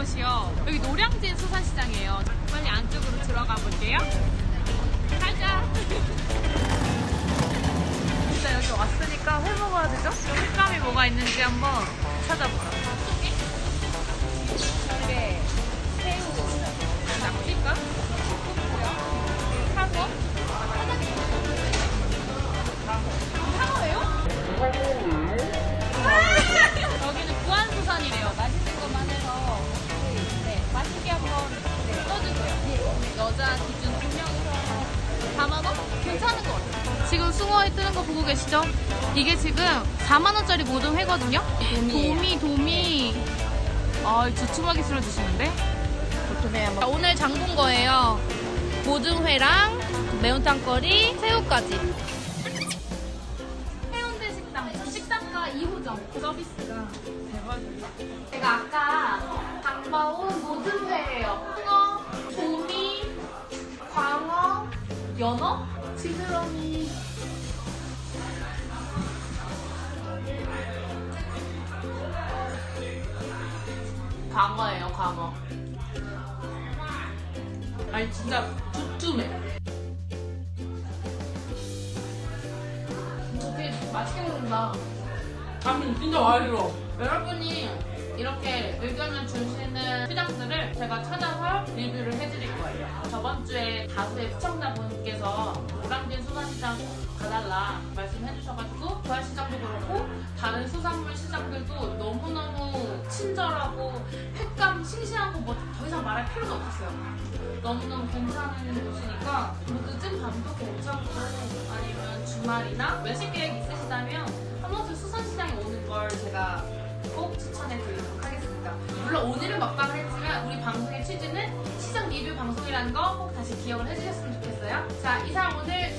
곳이요. 여기 노량진 수산시장이에요. 빨리 안쪽으로 들어가 볼게요. 가자. 진짜 여기 왔으니까 회 먹어야 되죠? 색감이 뭐가 있는지 한번 찾아보자. 여자 기준 2명이서 4만 원? 괜찮은 것 같아요. 지금 숭어에 뜨는 거 보고 계시죠? 이게 지금 4만 원짜리 모든 회거든요. 도미 도미. 아, 두툼하게 쓸어주시는데? 도톰해 한번. 자, 오늘 장 본 거예요. 모듬회랑 매운탕거리, 새우까지. 해운대 식당, 식당가 2호점 서비스가 대박이다. 제가 아까 장봐온 모듬회 연어, 지느러미. 광어예요, 광어. 아니 진짜 두툼해. 되게 맛있게 먹는다. 아니 진짜 맛있어. 여러분이 이렇게 의견을 주시는 시장들을 제가 찾아서 리뷰를 해드릴 거예요. 저번 주에 다수의 시청자분 노량진 수산시장 가달라 말씀해주셔가지고 부활시장도 그렇고 다른 수산물 시장들도 너무너무 친절하고 횟감 싱싱한 거뭐더 이상 말할 필요가 없었어요. 너무너무 괜찮은 곳이니까 뭐 늦은 밤도 괜찮고 아니면 주말이나 외식 계획 있으시다면 한 번쯤 수산시장에 오는 걸 제가 꼭 추천 시장 리뷰 방송이라는 거 꼭 다시 기억을 해주셨으면 좋겠어요. 자, 이상 오늘